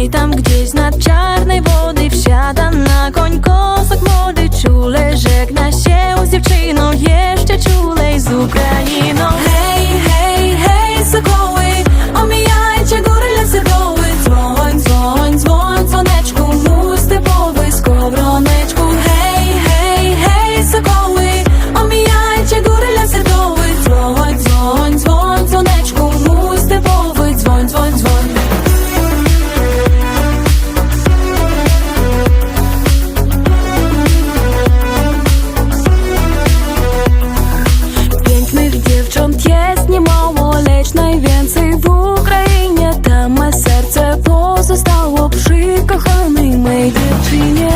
niej tam gdzieś nad czarnej wody це поза стало б коханий мій дівчині.